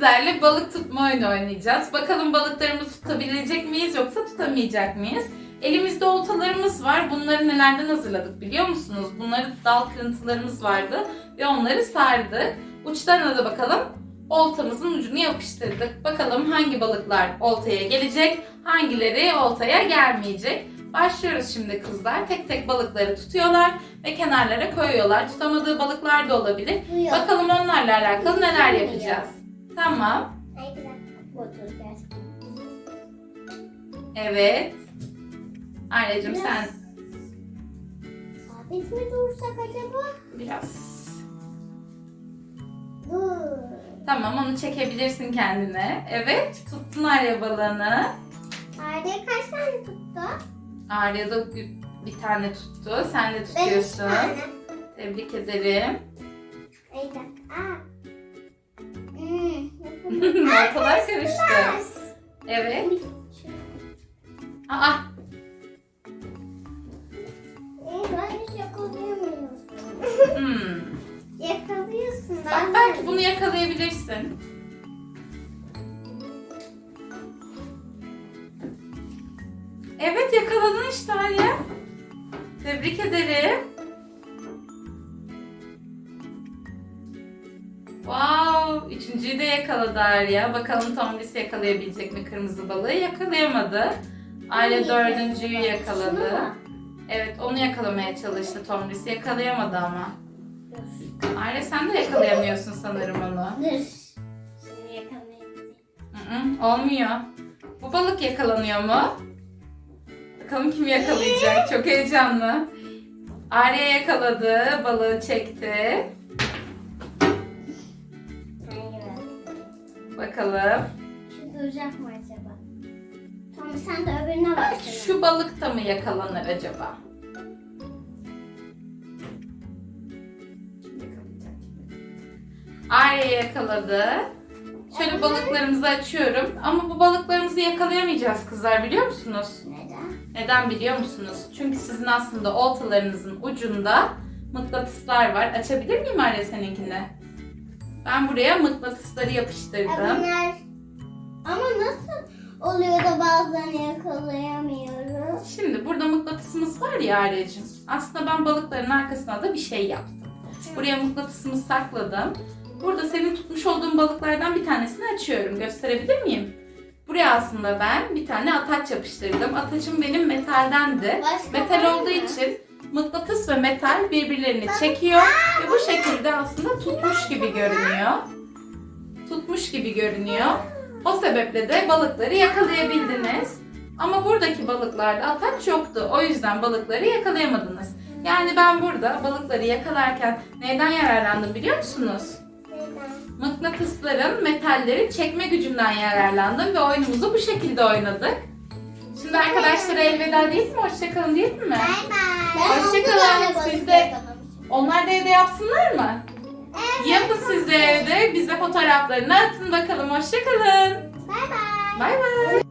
sizlerle balık tutma oyunu oynayacağız. Bakalım balıklarımızı tutabilecek miyiz yoksa tutamayacak mıyız? Elimizde oltalarımız var. Bunları nelerden hazırladık biliyor musunuz? Bunları dal kırıntılarımız vardı ve onları sardık. Uçlarına da bakalım oltamızın ucunu yapıştırdık. Bakalım hangi balıklar oltaya gelecek, hangileri oltaya gelmeyecek. Başlıyoruz şimdi kızlar. Tek tek balıkları tutuyorlar ve kenarlara koyuyorlar. Tutamadığı balıklar da olabilir. Bakalım onlarla alakalı neler yapacağız. Tamam. Ay bir dakika. Evet. Aileciğim Biraz- sen Sabit mi dursak acaba? biraz... Dur. Tamam onu çekebilirsin kendine. Evet tuttun Arya balığını. Arda kaç tane tuttu? Arya da bir bir tane tuttu. Sen de Ben üç tutuyorsun. tane. Tebrik ederim. Bir dakika. Aa. Ortalar karıştı. Evet. Aa Ee, ben hiç yakalayamıyorum. hmm. Yakalıyorsun. Bak belki bunu yakalayabilirsin. Evet yakaladın işte Arya. Tebrik ederim. Üçüncüyü de yakaladı Arya. Bakalım Tomris yakalayabilecek mi kırmızı balığı? Yakalayamadı. Arya dördüncüyü yakaladı. Evet, onu yakalamaya çalıştı Tomris. Yakalayamadı ama. Arya sen de yakalayamıyorsun sanırım onu. Şimdi yakalayayım. Hı hı, olmuyor. Bu balık yakalanıyor mu? Bakalım kim yakalayacak? Çok heyecanlı. Arya yakaladı, balığı çekti. Bakalım. Şu duracak mı acaba? Tamam sen de öbürüne bak. Şu balık da mı yakalanır acaba? Arya yakaladı. Şöyle balıklarımızı açıyorum. Ama bu balıklarımızı yakalayamayacağız kızlar biliyor musunuz? Neden? Neden biliyor musunuz? Çünkü sizin aslında oltalarınızın ucunda mıknatıslar var. Açabilir miyim Arya seninkini? Ben buraya mıknatısları Ya yapıştırdım. bunlar... Ama nasıl oluyor da bazılarını yakalayamıyoruz? Şimdi burada mıknatısımız var ya Arya'cığım. Aslında ben balıkların arkasına da bir şey yaptım. Buraya mıknatısımı sakladım. Burada senin tutmuş olduğun balıklardan bir tanesini açıyorum. Gösterebilir miyim? Buraya aslında ben bir tane ataç yapıştırdım. Ataçım benim metaldendi. Başka Metal olduğu mı? için mıknatıs ve metal birbirlerini çekiyor ve bu şekilde aslında tutmuş gibi görünüyor. Tutmuş gibi görünüyor. O sebeple de balıkları yakalayabildiniz. Ama buradaki balıklarda ataç yoktu. O yüzden balıkları yakalayamadınız. Yani ben burada balıkları yakalarken neyden yararlandım biliyor musunuz? Neden? Mıknatısların metalleri çekme gücünden yararlandım ve oyunumuzu bu şekilde oynadık. Şimdi arkadaşlara elveda değil mi? Hoşçakalın değil mi? Bay bay. Hoşçakalın. Siz de- Onlar da evde yapsınlar mı? Yapın siz de evde. Bize fotoğraflarını atın bakalım. Hoşçakalın. Bay bay. Bay bay.